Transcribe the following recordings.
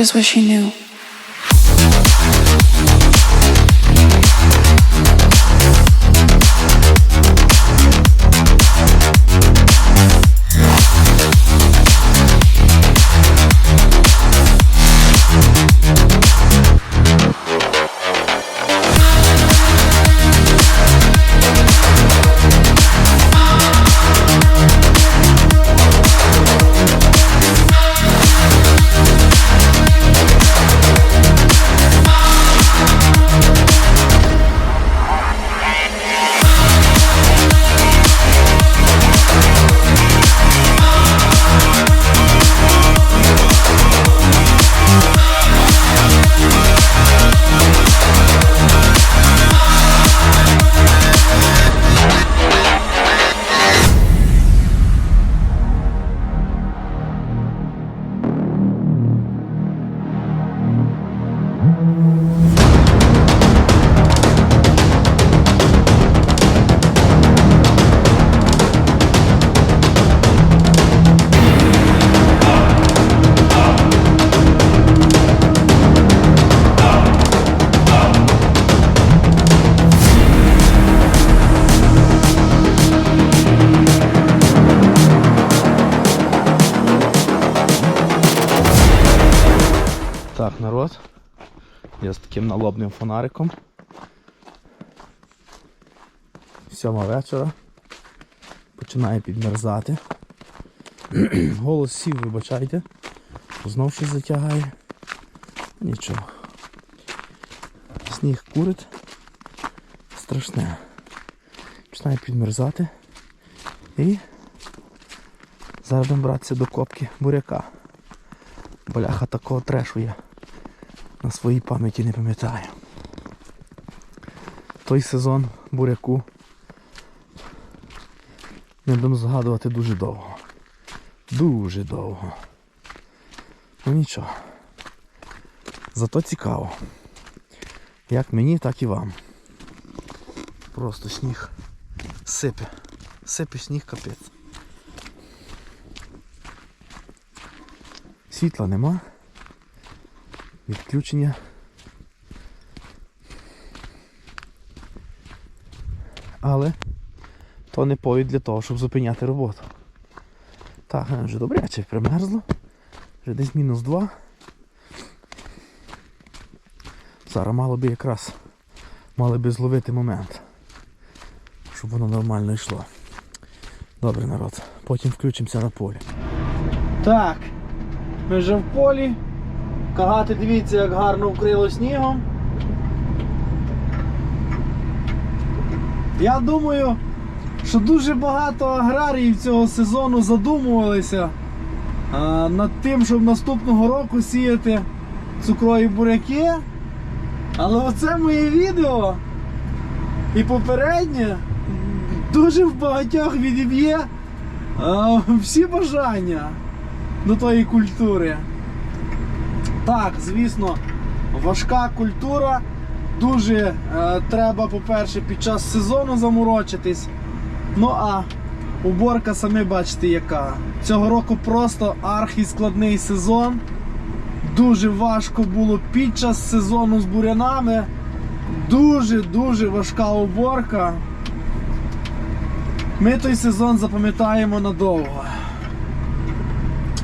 just wish he knew. Таким фонариком. Сьома вечора. Починає підмерзати. Голос сів, вибачайте. Знов щось затягає. Нічого. Сніг курить. Страшне. Починає підмерзати. І зараз будемо братися до копки буряка. Бляха такого трешу я на своїй пам'яті не пам'ятаю. Той сезон буряку не будемо згадувати дуже довго. Дуже довго. Ну нічого. Зато цікаво. Як мені, так і вам. Просто сніг сипе. Сипе сніг капець. Світла нема. Відключення. Але то не повід для того, щоб зупиняти роботу. Так, е, вже добряче примерзло. Вже десь мінус 2. Зараз мало би якраз мали би зловити момент, щоб воно нормально йшло. Добре, народ. Потім включимося на полі. Так, ми вже в полі. Кагати, дивіться, як гарно вкрило снігом. Я думаю, що дуже багато аграріїв цього сезону задумувалися над тим, щоб наступного року сіяти цукрові буряки. Але оце моє відео і попереднє дуже в багатьох відіб'є всі бажання до тої культури. Так, звісно, важка культура. Дуже е, треба, по-перше, під час сезону заморочитись. Ну а уборка, самі бачите, яка. Цього року просто архіскладний сезон. Дуже важко було під час сезону з бурянами. Дуже-дуже важка уборка. Ми той сезон запам'ятаємо надовго.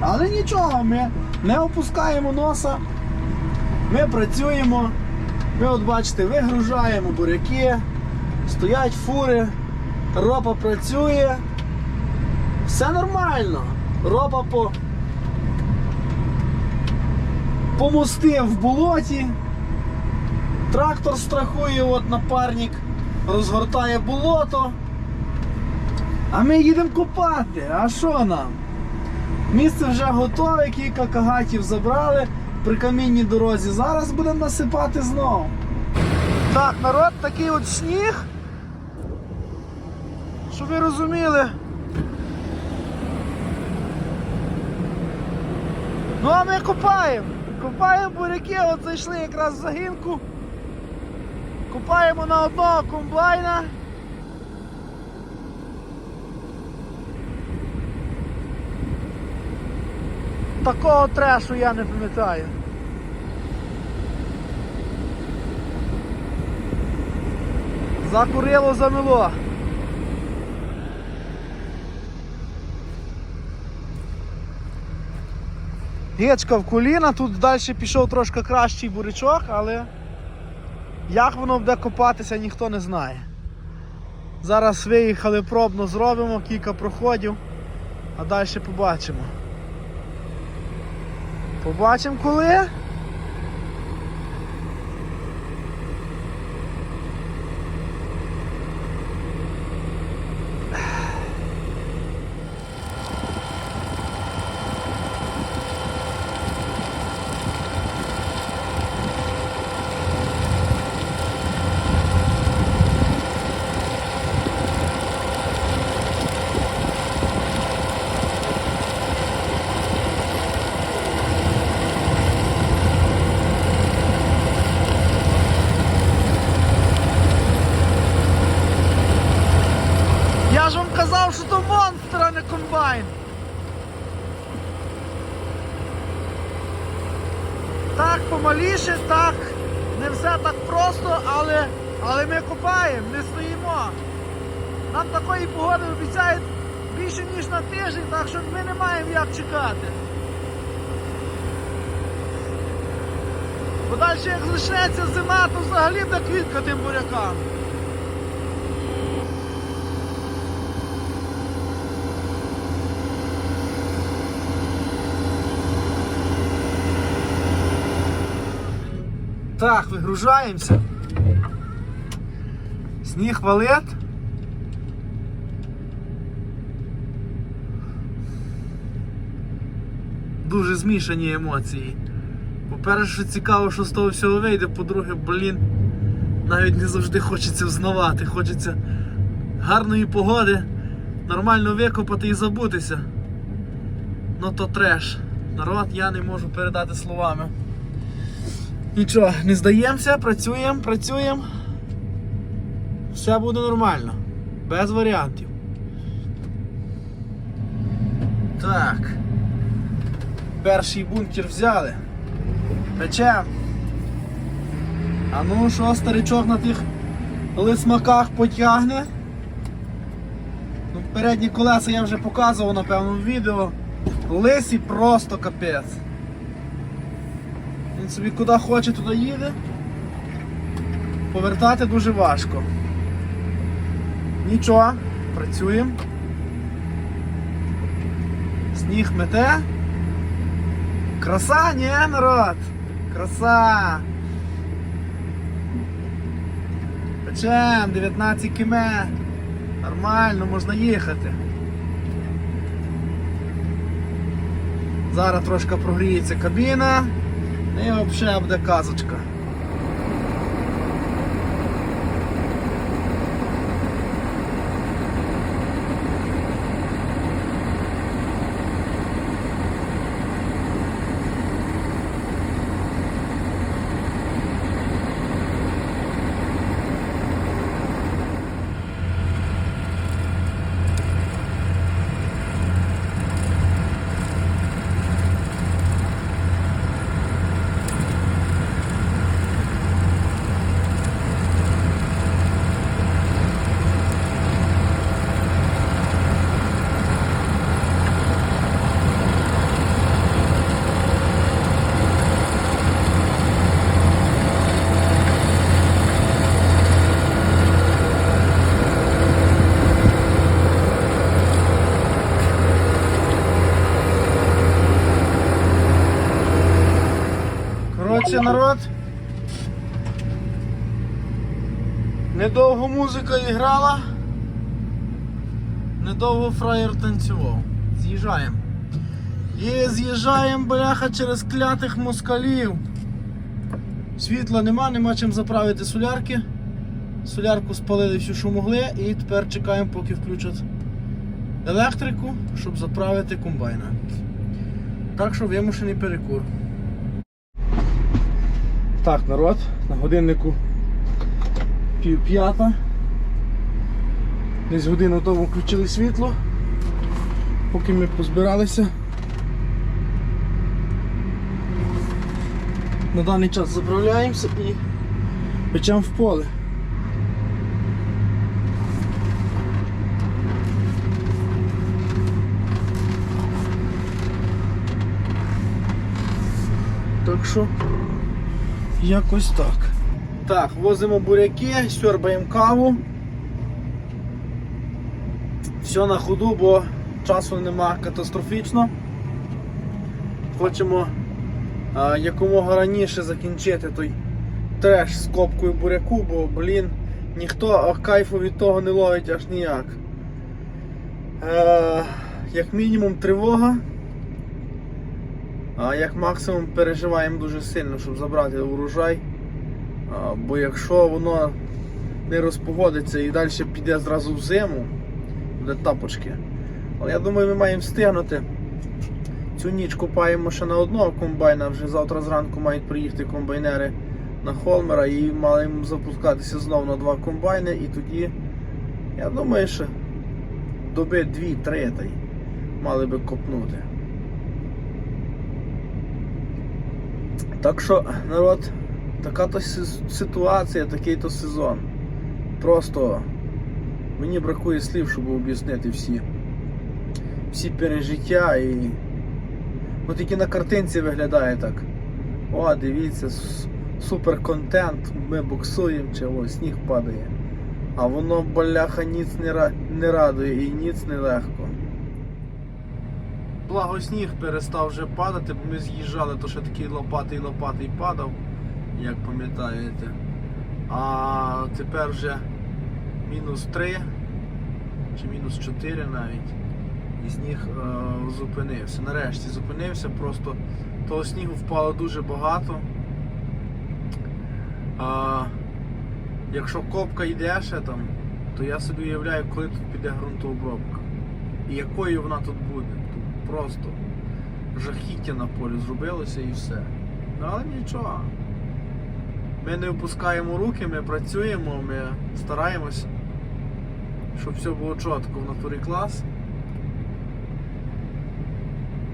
Але нічого, ми не опускаємо носа. Ми працюємо. Ми от бачите, вигружаємо буряки, стоять фури, ропа працює. Все нормально. Ропа по... помостив в болоті. Трактор страхує, от напарник розгортає болото. А ми їдемо копати. А що нам? Місце вже готове, кілька кагатів забрали при камінній дорозі. Зараз будемо насипати знову. Так, народ, такий от сніг. Щоб ви розуміли. Ну а ми копаємо. Копаємо буряки, от зайшли якраз в загінку. Копаємо на одного комбайна. Такого трешу я не пам'ятаю. Закурило замело. Гечка в коліна, тут далі пішов трошки кращий бурячок, але як воно буде копатися, ніхто не знає. Зараз виїхали пробно, зробимо кілька проходів, а далі побачимо. Побачимо коли. Я ж вам казав, що то монстр, а не комбайн. Так, помаліше, так, не все так просто, але, але ми копаємо, не стоїмо. Нам такої погоди обіцяють більше, ніж на тиждень, так що ми не маємо як чекати. Бо далі як лишнеться зима, то взагалі так квітка тим бурякам. Так, вигружаємося. Сніг валить. Дуже змішані емоції. По-перше, цікаво, що з того всього вийде, по-друге, блін, навіть не завжди хочеться взнавати. Хочеться гарної погоди, нормально викопати і забутися. Ну то треш. Народ я не можу передати словами. Нічого, не здаємося, працюємо, працюємо. Все буде нормально. Без варіантів. Так. Перший бункер взяли. Печем. А ну що, старичок на тих лисмаках потягне? Ну, передні колеса я вже показував, напевно, в відео. Лисі просто капець. Він собі куди хоче, туди їде. Повертати дуже важко. Нічого, працюємо. Сніг мете. Краса, ні, народ? Краса. Печем, 19 кіме. Нормально, можна їхати. Зараз трошки прогріється кабіна. І взагалі буде казочка. Коротше, народ. Недовго музика іграла. Недовго фраєр танцював. З'їжджаємо. І з'їжджаємо, бляха, через клятих москалів. Світла нема, нема чим заправити солярки. Солярку спалили всю, що могли, і тепер чекаємо, поки включать електрику, щоб заправити комбайна. Так що вимушений перекур. Так, народ, на годиннику пів п'ята. Десь годину тому включили світло, поки ми позбиралися. На даний час заправляємося і печемо в поле. Так що якось так. Так, возимо буряки, сьорбаємо каву. Все на ходу, бо часу нема катастрофічно. Хочемо а, якомога раніше закінчити той треш з копкою буряку, бо, блін, ніхто кайфу від того не ловить аж ніяк. Е, як мінімум тривога, а як максимум переживаємо дуже сильно, щоб забрати урожай. Бо якщо воно не розпогодиться і далі піде зразу в зиму, буде тапочки. Але я думаю, ми маємо встигнути. Цю ніч купаємо ще на одного комбайна, вже завтра зранку мають приїхати комбайнери на Холмера і маємо запускатися знову на два комбайни і тоді, я думаю, що доби 2-3 мали би копнути. Так що, народ, така то ситуація, такий то сезон. Просто мені бракує слів, щоб об'яснити всі, всі пережиття і. Ну тільки на картинці виглядає так. О, дивіться, супер контент, ми боксуємо, чи ось сніг падає. А воно баляха ніц не радує і ніц не легко. Благо сніг перестав вже падати, бо ми з'їжджали, то ще такий лопатий лопатий падав, як пам'ятаєте. А тепер вже мінус 3 чи мінус 4 навіть. І сніг е, зупинився. Нарешті зупинився, просто того снігу впало дуже багато. А, якщо копка йде ще там, то я собі уявляю, коли тут піде ґрунтообробка. І якою вона тут буде. Просто жахіття на полі зробилося і все. Ну, але нічого. Ми не опускаємо руки, ми працюємо, ми стараємось, щоб все було чітко в натурі клас.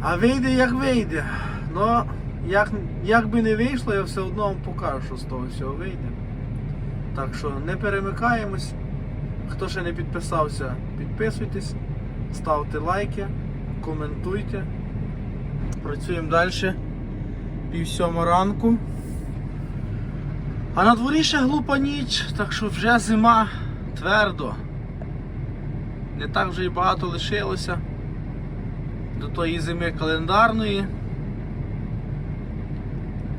А вийде як вийде. Ну, як, як би не вийшло, я все одно вам покажу, що з того всього вийде. Так що не перемикаємось. Хто ще не підписався, підписуйтесь, ставте лайки, коментуйте. Працюємо далі. Пів сьома ранку. А на дворі ще глупа ніч, так що вже зима твердо. Не так вже і багато лишилося до тої зими календарної.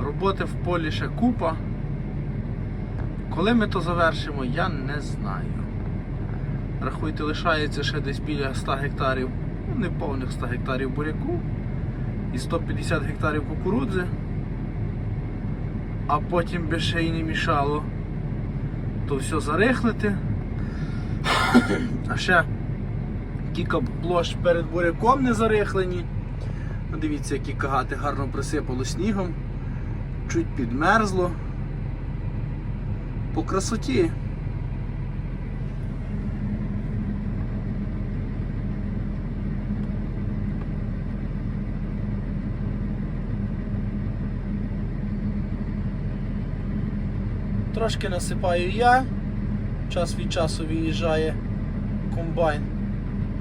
Роботи в полі ще купа. Коли ми то завершимо, я не знаю. Рахуйте, лишається ще десь біля 100 гектарів, не повних 100 гектарів буряку і 150 гектарів кукурудзи. А потім би ще й не мішало то все зарихлити. А ще кілька площ перед буряком не зарихлені. Ну, Дивіться, які кагати гарно присипало снігом, чуть підмерзло. По красоті. Трошки насипаю я, час від часу виїжджає комбайн,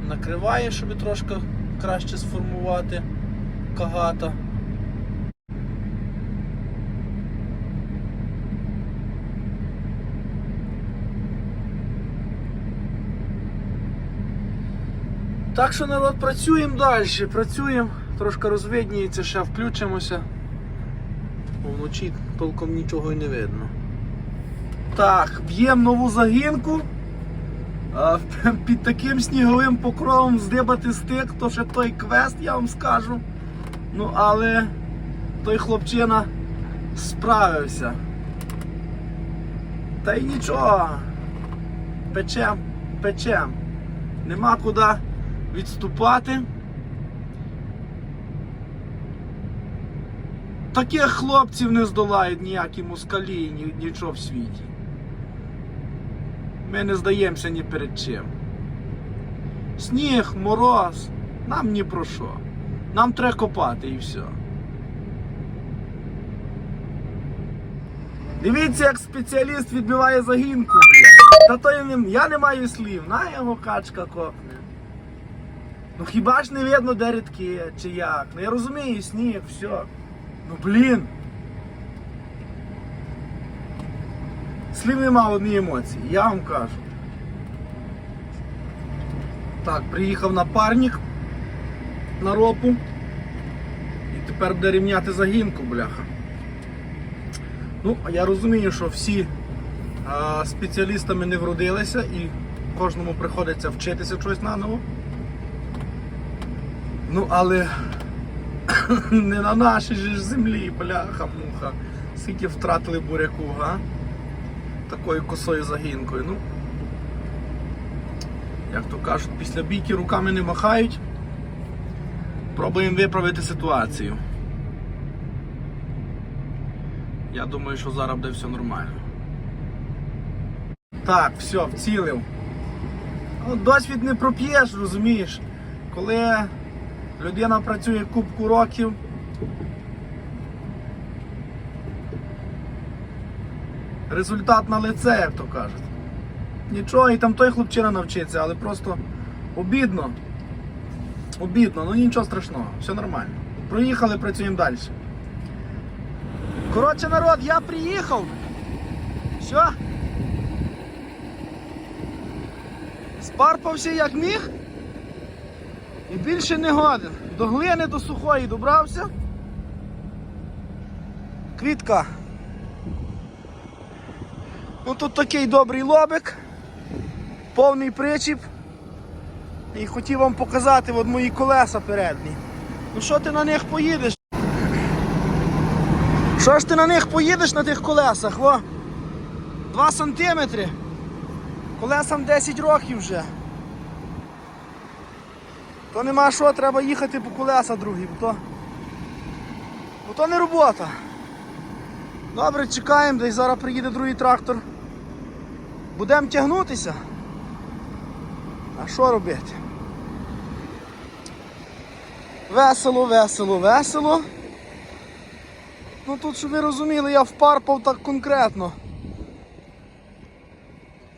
накриває, щоб трошки краще сформувати кагата. Так що народ працюємо далі, працюємо, трошки розвидніється, ще включимося. Вночі толком нічого і не видно. Так, б'ємо нову загінку. Під таким сніговим покровом здибати стик, то ще той квест, я вам скажу. Ну, але той хлопчина справився. Та й нічого. Печем, печем. Нема куди відступати. Таких хлопців не здолають ніякі москалі, нічого в світі. Ми не здаємося ні перед чим. Сніг, мороз, нам ні про що. Нам треба копати і все. Дивіться, як спеціаліст відбиває загінку. Та то я не, я не маю слів, на його качка копне. Ну хіба ж не видно, де рідки, чи як? Ну я розумію, сніг, все. Ну блін, слів нема одні емоції, я вам кажу. Так, приїхав напарник на ропу. І тепер буде рівняти загінку, бляха. Ну, я розумію, що всі а, спеціалістами не вродилися і кожному приходиться вчитися чогось наново. Ну, але не на нашій же землі, бляха-муха. Скільки втратили буряку, га? Такою косою загінкою. Ну, як то кажуть, після бійки руками не махають. Пробуємо виправити ситуацію. Я думаю, що зараз буде все нормально. Так, все, вцілив. Ну, досвід не проп'єш, розумієш. Коли людина працює кубку років. Результат на лице, як то кажуть. Нічого, і там той хлопчина навчиться, але просто обідно. Обідно, ну нічого страшного, все нормально. Проїхали, працюємо далі. Коротше, народ, я приїхав. Все. Спарпався як міг. І більше не годен. До глини, до сухої добрався. Квітка. Ну тут такий добрий лобик, повний причіп. І хотів вам показати от мої колеса передні. Ну що ти на них поїдеш? Що ж ти на них поїдеш на тих колесах? Во? 2 сантиметри. Колесам 10 років вже. То нема що, треба їхати по колеса другі, бо то, бо то не робота. Добре, чекаємо, десь зараз приїде другий трактор. Будемо тягнутися. А що робити? Весело, весело, весело. Ну тут, щоб ви розуміли, я впарпав так конкретно.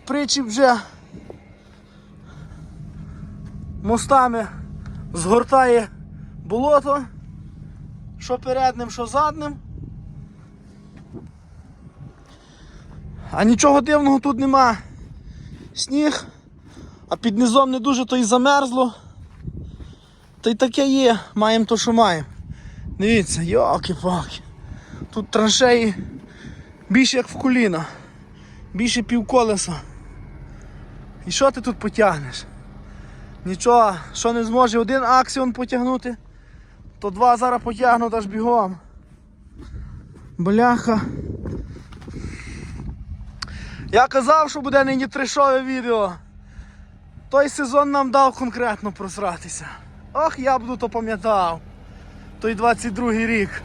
Причіп вже мостами згортає болото, що передним, що задним. А нічого дивного тут нема. Сніг, а під низом не дуже то й замерзло. Та й таке є, маємо то, що маємо. Дивіться, йоки-паки. Тут траншеї більше як в коліна, більше півколеса. І що ти тут потягнеш? Нічого, що не зможе один аксіон потягнути, то два зараз потягнуть аж бігом. Бляха. Я казав, що буде нині трешове відео. Той сезон нам дав конкретно просратися. Ох, я буду то пам'ятав. Той 22 рік.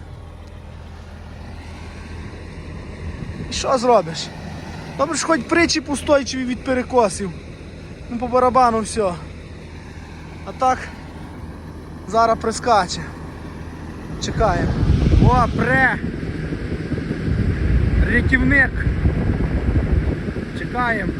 І що зробиш? Добре, що хоч причіп устойчиві від перекосів. Ну по барабану все. А так зараз прискаче. Чекаємо. О, пре! Рятівник. Чекаємо.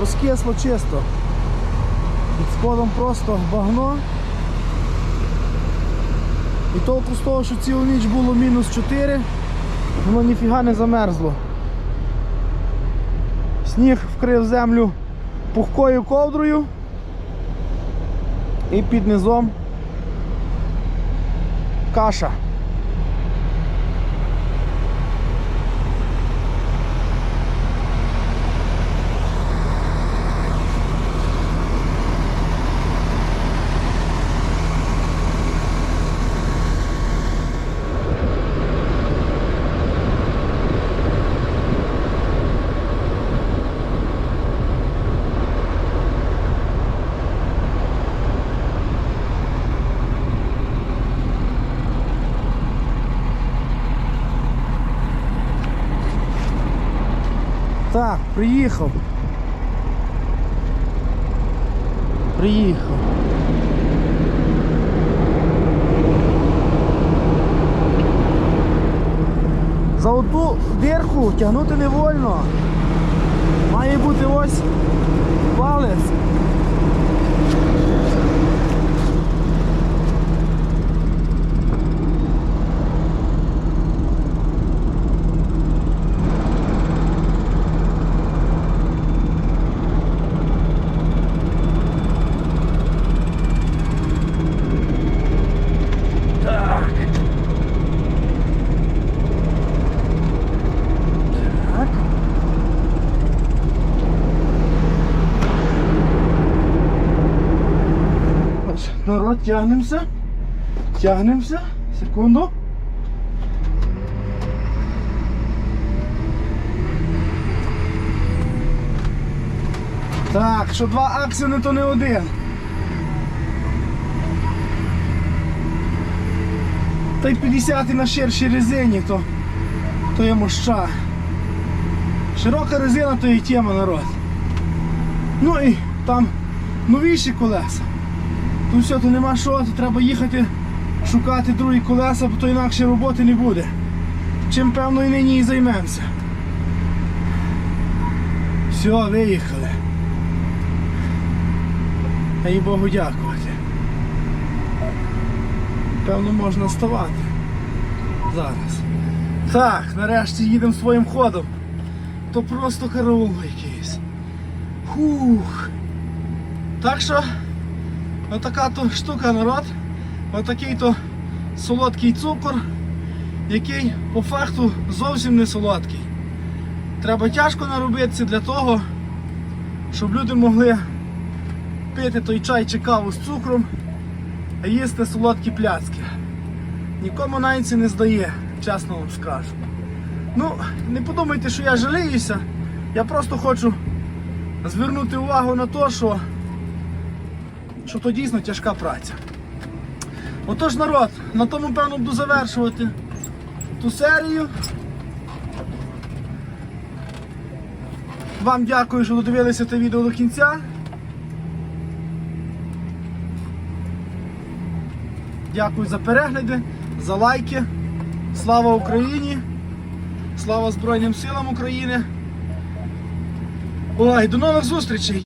Розкисло чисто. Під сподом просто багно. І толку з того, що цілу ніч було мінус 4, воно ніфіга не замерзло. Сніг вкрив землю пухкою ковдрою і під низом каша. Так, приїхав. Приїхав. За оту дірку тягнути не вольно. Має бути ось палець. Так. Так. Ось, народ, тягнемося. Тягнемося. Секунду. Так, що два аксіни, то не один. Та й 50 на ширшій резині, то, то є моща. Широка резина то і тема народ. Ну і там новіші колеса. Тут все, то нема що, то треба їхати шукати другі колеса, бо то інакше роботи не буде. Чим певно і нині і займемося. Все, виїхали. А їй Богу дякувати. Певно, можна вставати. Зараз. Так, нарешті їдемо своїм ходом. То просто караул якийсь. Хух. Так що, отака то штука народ. Отакий то солодкий цукор, який по факту зовсім не солодкий. Треба тяжко наробитися для того, щоб люди могли пити той чай чи каву з цукром, а їсти солодкі пляцки. Нікому навіть це не здає, чесно вам скажу. Ну, не подумайте, що я жаліюся. Я просто хочу звернути увагу на те, що, що то дійсно тяжка праця. Отож, народ, на тому, певно, буду завершувати ту серію. Вам дякую, що додивилися це відео до кінця. Дякую за перегляди, за лайки. Слава Україні! Слава Збройним силам України! Ой, до нових зустрічей!